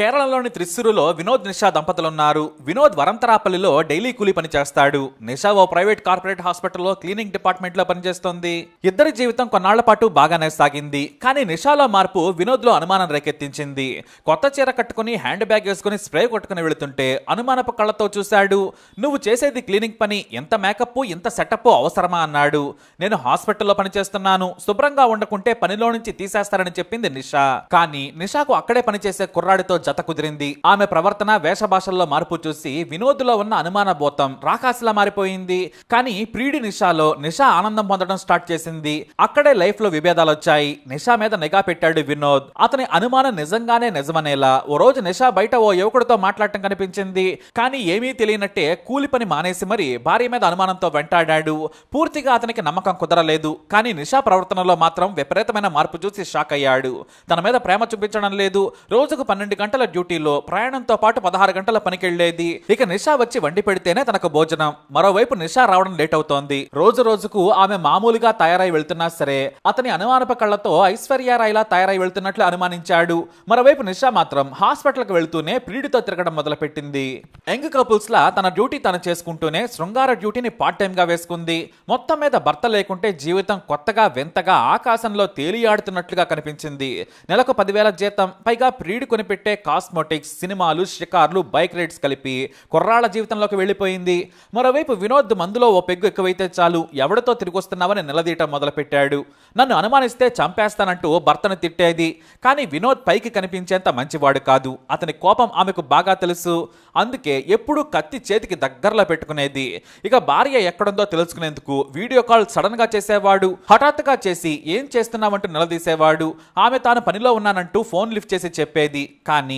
కేరళలోని త్రిస్సురులో వినోద్ నిషా దంపతులున్నారు. వినోద్ వరంతరాపల్లిలో డైలీ కూలీ పని చేస్తాడు. నిషా ఓ ప్రైవేట్ కార్పొరేట్ హాస్పిటల్లో క్లీనింగ్ డిపార్ట్మెంట్లో పనిచేస్తోంది. ఇద్దరి జీవితం కొన్నాళ్ళ పాటు బాగానే సాగింది. కానీ నిషాలో మార్పు వినోద్లో అనుమానం రేకెత్తించింది. కొత్త చీర కట్టుకుని హ్యాండ్ బ్యాగ్ వేసుకుని స్ప్రే కొట్టుకుని వెళుతుంటే అనుమానపు కళ్ళతో చూశాడు. నువ్వు చేసేది క్లీనింగ్ పని. ఎంత మేకప్ ఇంత సెటప్ అవసరమా? అన్నాడు. నేను హాస్పిటల్లో పనిచేస్తున్నాను. శుభ్రంగా ఉండకుంటే పనిలో నుంచి తీసేస్తారని చెప్పింది నిషా. కానీ నిషాకు అక్కడే పనిచేసే కుర్రాడితో జత కుదిరింది ఆమె ప్రవర్తన వేషభాషల్లో మార్పు చూసి వినోద్లో ఉన్న అనుమాన బోతం రాకాసిలా మారిపోయింది. కానీ ప్రీడి నిషాలో నిషా ఆనందం పొందడం స్టార్ట్ చేసింది. అక్కడే లైఫ్లో విభేదాలు వచ్చాయి నిషా మీద నిఘా పెట్టాడు వినోద్. అతని అనుమానం నిజంగానే నిజమనేలా ఓ రోజు నిషా బయట ఓ యువకుడితో మాట్లాడటం కనిపించింది. కానీ ఏమీ తెలియనట్టే కూలి పని మానేసి మరి భార్య మీద అనుమానంతో వెంటాడాడు. పూర్తిగా అతనికి నమ్మకం కుదరలేదు. కానీ నిషా ప్రవర్తనలో మాత్రం విపరీతమైన మార్పు చూసి షాక్ అయ్యాడు. తన మీద ప్రేమ చూపించడం లేదు. రోజుకు పన్నెండు గంటలు డ్యూటీలో ప్రయాణంతో పాటు పదహారు గంటల పనికెళ్ళేది ఇక నిషా వచ్చి వండి పెడితేనే తనకు భోజనం. మరోవైపు నిషా రావడం లేట్ అవుతోంది. రోజు రోజుకు ఆమె మామూలుగా తయారై వెళ్తున్నా సరే అతని అనుమానప కళ్ళతో ఐశ్వర్య రాయ్లా తయారై వెళ్తున్నట్లు అనుమానించాడు. మరోవైపు నిషా మాత్రం హాస్పిటల్కి వెళ్తూనే ప్రియుడితో తిరగడం మొదలుపెట్టింది. యంగ్ కపుల్స్ లా తన డ్యూటీ తను చేసుకుంటూనే శృంగార డ్యూటీని పార్ట్ టైం గా వేసుకుంది. మొత్తం మీద భర్త లేకుంటే జీవితం కొత్తగా వింతగా ఆకాశంలో తేలియాడుతున్నట్లుగా కనిపించింది. నెలకు పదివేల జీతం పైగా ప్రియుడు కొనిపెట్టే కాస్మోటిక్స్ సినిమాలు షికార్లు బైక్ రైడ్స్ కలిపి కుర్రాళ్ళ జీవితంలోకి వెళ్ళిపోయింది. మరోవైపు వినోద్ మందులో ఓ పెగ్గు ఎక్కువైతే చాలు ఎవడితో తిరిగి వస్తున్నావని నిలదీయటం మొదలుపెట్టాడు. నన్ను అనుమానిస్తే చంపేస్తానంటూ భర్తను తిట్టేది. కానీ వినోద్ పైకి కనిపించేంత మంచివాడు కాదు. అతని కోపం ఆమెకు బాగా తెలుసు. అందుకే ఎప్పుడూ కత్తి చేతికి దగ్గరలో పెట్టుకునేది. ఇక భార్య ఎక్కడుందో తెలుసుకునేందుకు వీడియో కాల్ సడన్గా చేసేవాడు. హఠాత్తుగా చేసి ఏం చేస్తున్నావంటూ నిలదీసేవాడు. ఆమె తాను పనిలో ఉన్నానంటూ ఫోన్ లిఫ్ట్ చేసి చెప్పేది. కానీ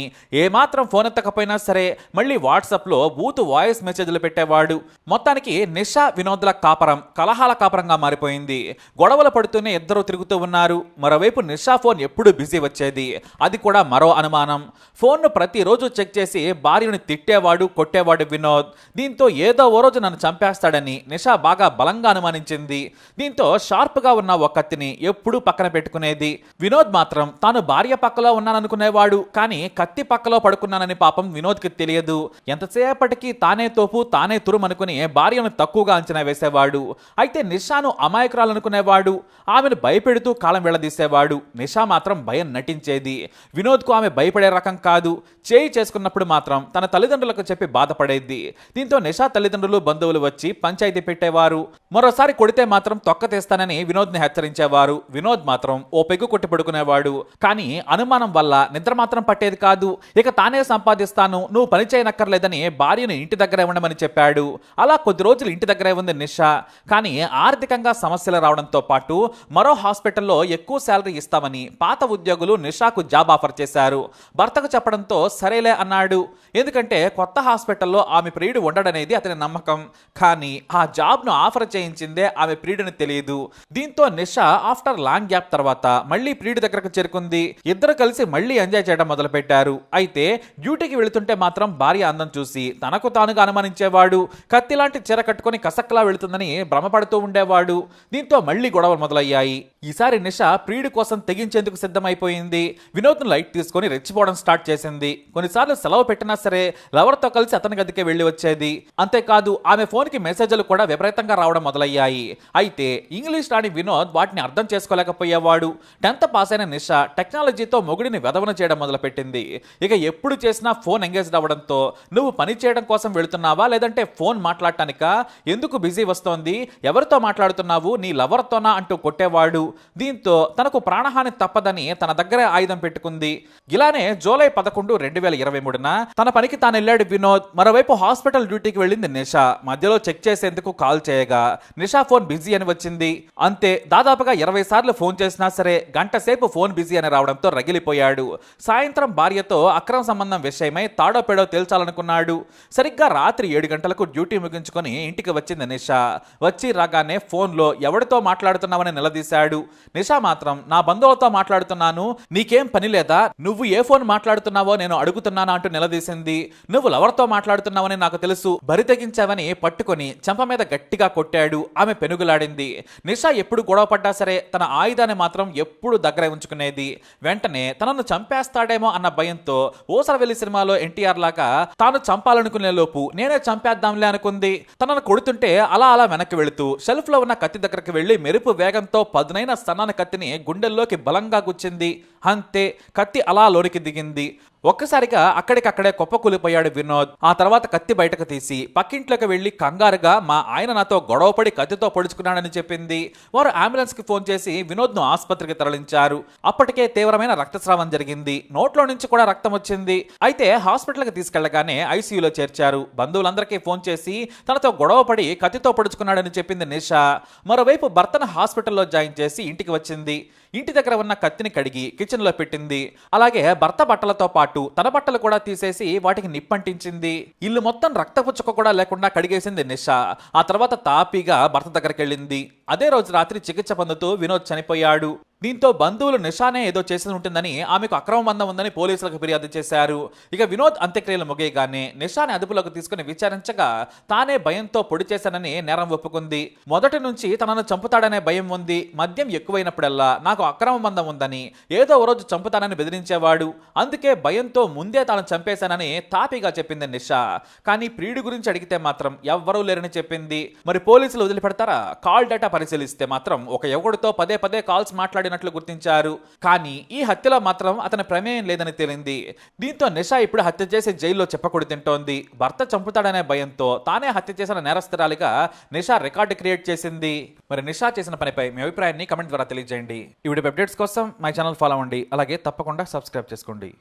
ఏమాత్రం ఫోన్ ఎత్తకపోయినా సరే మళ్ళీ వాట్సాప్లో బూత్ వాయిస్ మెసేజ్లు పెట్టేవాడు. మొత్తానికి నిషా వినోద్ల కాపరం కలహాల కాపరంగా మారిపోయింది. గొడవలు పడుతూనే ఇద్దరు తిరుగుతూ ఉన్నారు. మరోవైపు నిషా ఫోన్ ఎప్పుడు బిజీ వచ్చేది. అది కూడా మరో అనుమానం. ఫోన్ను ప్రతిరోజు చెక్ చేసి భార్యను తిట్టేవాడు కొట్టేవాడు వినోద్. దీంతో ఏదో ఓ రోజు నన్ను చంపేస్తాడని నిషా బాగా బలంగా అనుమానించింది. దీంతో షార్ప్గా ఉన్న ఒక కత్తిని ఎప్పుడూ పక్కన పెట్టుకునేది. వినోద్ మాత్రం తాను భార్య పక్కలో ఉన్నాననుకునేవాడు. కానీ కత్తి పక్కలో పడుకున్నానని పాపం వినోద్కి తెలియదు. ఎంతసేపటికి తానే తోపు తానే తురుమనుకుని భార్యను తక్కువగా అంచనా వేసేవాడు. అయితే నిషాను అమాయకురాలనుకునేవాడు. ఆమెను భయపెడుతూ కాలం వెళ్ళదీసేవాడు. నిషా మాత్రం భయం నటించేది. వినోద్కు ఆమె భయపడే రకం కాదు. చేయి చేసుకున్నప్పుడు మాత్రం తన తల్లిదండ్రులకు చెప్పి బాధపడేది. దీంతో నిషా తల్లిదండ్రులు బంధువులు వచ్చి పంచాయతీ పెట్టేవారు. మరోసారి కొడితే మాత్రం తొక్క తీస్తానని వినోద్ని హెచ్చరించేవారు. వినోద్ మాత్రం ఓ పెగ్గు కొట్టి పడుకునేవాడు. కానీ అనుమానం వల్ల నిద్ర మాత్రం పట్టేది కాదు. కాదు. ఇక తానే సంపాదిస్తాను. నువ్వు పని చేయనక్కర్లేదని భార్యను ఇంటి దగ్గరే ఉండమని చెప్పాడు. అలా కొద్ది రోజులు ఇంటి దగ్గరే ఉంది నిషా. కానీ ఆర్థికంగా సమస్యలు రావడంతో పాటు మరో హాస్పిటల్లో ఎక్కువ శాలరీ ఇస్తామని పాత ఉద్యోగులు నిషాకు జాబ్ ఆఫర్ చేశారు. భర్తకు చెప్పడంతో సరేలే అన్నాడు. ఎందుకంటే కొత్త హాస్పిటల్లో ఆమె ప్రియుడు ఉండడనేది అతని నమ్మకం. కానీ ఆ జాబ్ను ఆఫర్ చేయించిందే ఆమె ప్రియుడిని తెలియదు. దీంతో నిషా ఆఫ్టర్ లాంగ్ గ్యాప్ తర్వాత మళ్ళీ ప్రియుడి దగ్గరకు చేరుకుంది. ఇద్దరు కలిసి మళ్ళీ ఎంజాయ్ చేయడం మొదలుపెట్టారు. అయితే డ్యూటీకి వెళుతుంటే మాత్రం భార్య అందం చూసి తనకు తానుగా అనుమానించేవాడు కత్తి లాంటి చీర కట్టుకొని కసక్కలా వెళుతుందని భ్రమపడుతూ ఉండేవాడు. దీంతో మళ్ళీ గొడవలు మొదలయ్యాయి. ఈసారి నిష ప్రియుడి కోసం తెగించేందుకు సిద్ధమైపోయింది. వినోద్ను లైట్ తీసుకొని రెచ్చిపోవడం స్టార్ట్ చేసింది. కొన్నిసార్లు సెలవు పెట్టినా సరే లవర్తో కలిసి అతని గదికే వెళ్ళి వచ్చేది. అంతేకాదు ఆమె ఫోన్కి మెసేజ్లు కూడా విపరీతంగా రావడం మొదలయ్యాయి. అయితే ఇంగ్లీష్ రాని వినోద్ వాటిని అర్థం చేసుకోలేకపోయేవాడు. టెన్త్ పాస్ అయిన నిష టెక్నాలజీతో మొగుడిని వెదవన చేయడం మొదలుపెట్టింది. ఇక ఎప్పుడు చేసినా ఫోన్ ఎంగేజ్ అవ్వడంతో నువ్వు పని చేయడం కోసం వెళుతున్నావా? లేదంటే ఫోన్ మాట్లాడటానిక? ఎందుకు బిజీ వస్తోంది? ఎవరితో మాట్లాడుతున్నావు? నీ లవర్తోనా? అంటూ కొట్టేవాడు. దీంతో తనకు ప్రాణహాని తప్పదని తన దగ్గరే ఆయుధం పెట్టుకుంది. ఇలానే జూలై పదకొండు రెండు వేల ఇరవై మూడున తన పనికి తాను వెళ్ళాడు వినోద్. మరోవైపు హాస్పిటల్ డ్యూటీకి వెళ్ళింది నిషా. మధ్యలో చెక్ చేసేందుకు కాల్ చేయగా నిషా ఫోన్ బిజీ అని వచ్చింది. అంతే దాదాపుగా ఇరవై సార్లు ఫోన్ చేసినా సరే గంట సేపు ఫోన్ బిజీ అని రావడంతో రగిలిపోయాడు. సాయంత్రం భార్య భార్యతో అక్రమ సంబంధం విషయమై తాడోపేడో తేల్చాలనుకున్నాడు. సరిగ్గా రాత్రి ఏడు గంటలకు డ్యూటీ ముగించుకొని ఇంటికి వచ్చింది నిషా. వచ్చి రాగానే ఫోన్లో ఎవరితో మాట్లాడుతున్నావని నిలదీశాడు. నిషా మాత్రం నా బంధువులతో మాట్లాడుతున్నాను. నీకేం పని లేదా? నువ్వు ఏ ఫోన్ మాట్లాడుతున్నావో నేను అడుగుతున్నానా? అంటూ నిలదీసింది. నువ్వు లవర్తో మాట్లాడుతున్నావని నాకు తెలుసు. బరి తెగించావని పట్టుకొని చెంప మీద గట్టిగా కొట్టాడు. ఆమె పెనుగులాడింది. నిషా ఎప్పుడు గొడవ పడ్డా సరే తన ఆయుధాన్ని మాత్రం ఎప్పుడు దగ్గర ఉంచుకునేది. వెంటనే తనను చంపేస్తాడేమో అన్న భయం భయంతో ఓసరవెల్లి సినిమాలో ఎన్టీఆర్ లాగా తాను చంపాలనుకునే లోపు నేనే చంపేద్దాంలే అనుకుంది. తనను కొడుతుంటే అలా అలా వెనక్కి వెళుతూ షెల్ఫ్లో ఉన్న కత్తి దగ్గరకు వెళ్ళి మెరుపు వేగంతో పదునైన సన్నాన కత్తిని గుండెల్లోకి బలంగా గుచ్చింది. అంతే కత్తి అలా లోనికి దిగింది. ఒక్కసారిగా అక్కడికక్కడే కుప్పకూలిపోయాడు వినోద్. ఆ తర్వాత కత్తి బయటకు తీసి పక్కింట్లోకి వెళ్ళి కంగారుగా మా ఆయన నాతో గొడవపడి కత్తితో పొడుచుకున్నాడని చెప్పింది. వారు అంబులెన్స్కి ఫోన్ చేసి వినోద్ను ఆసుపత్రికి తరలించారు. అప్పటికే తీవ్రమైన రక్తస్రావం జరిగింది. నోట్లో నుంచి కూడా రక్తం వచ్చింది. అయితే హాస్పిటల్కి తీసుకెళ్ళగానే ఐసీయూలో చేర్చారు. బంధువులందరికీ ఫోన్ చేసి తనతో గొడవపడి కత్తితో పొడుచుకున్నాడని చెప్పింది నిషా. మరోవైపు భర్తను హాస్పిటల్లో జాయిన్ చేసి ఇంటికి వచ్చింది. ఇంటి దగ్గర ఉన్న కత్తిని కడిగి కిచెన్ కిచెన్లో పెట్టింది. అలాగే భర్త బట్టలతో పాటు తన బట్టలు కూడా తీసేసి వాటికి నిప్పంటించింది. ఇల్లు మొత్తం రక్తపు చుక్క కూడా లేకుండా కడిగేసింది నిషా. ఆ తర్వాత తాపీగా భర్త దగ్గరికి వెళ్ళింది అదే రోజు రాత్రి చికిత్స పొందుతూ వినోద్ చనిపోయాడు. దీంతో బంధువులు నిషానే ఏదో చేసి ఉంటుందని ఆమెకు అక్రమ బంధం ఉందని పోలీసులకు ఫిర్యాదు చేశారు. ఇక వినోద్ అంత్యక్రియలు ముగియగానే నిషాని అదుపులోకి తీసుకుని విచారించగా తానే భయంతో పొడి చేశానని నేరం ఒప్పుకుంది. మొదటి నుంచి తనను చంపుతాడనే భయం ఉంది. మద్యం ఎక్కువైనప్పుడల్లా నాకు అక్రమ బంధం ఉందని ఏదో ఓ రోజు చంపుతానని బెదిరించేవాడు. అందుకే భయంతో ముందే తాను చంపేశానని తాపీగా చెప్పింది నిషా. కానీ ప్రియుడి గురించి అడిగితే మాత్రం ఎవ్వరూ లేరని చెప్పింది. మరి పోలీసులు వదిలిపెడతారా? కాల్ డేటా పరిశీలిస్తే మాత్రం ఒక యువకుడితో పదే పదే కాల్స్ మాట్లాడినట్లు గుర్తించారు. కానీ ఈ హత్యలో మాత్రం అతని ప్రమేయం లేదని తేలింది. దీంతో నిషా ఇప్పుడు హత్య చేసి జైల్లో చెప్పకూడదు తింటోంది. భర్త చంపుతాడనే భయంతో తానే హత్య చేసిన నేరస్తురాలిగా నిషా రికార్డు క్రియేట్ చేసింది. మరి నిషా చేసిన పనిపై మీ అభిప్రాయాన్ని కమెంట్ ద్వారా తెలియజేయండి. ఈ వీడియో అప్డేట్స్ కోసం మై ఛానల్ ఫాలో అవ్వండి. అలాగే తప్పకుండా సబ్స్క్రైబ్ చేసుకోండి.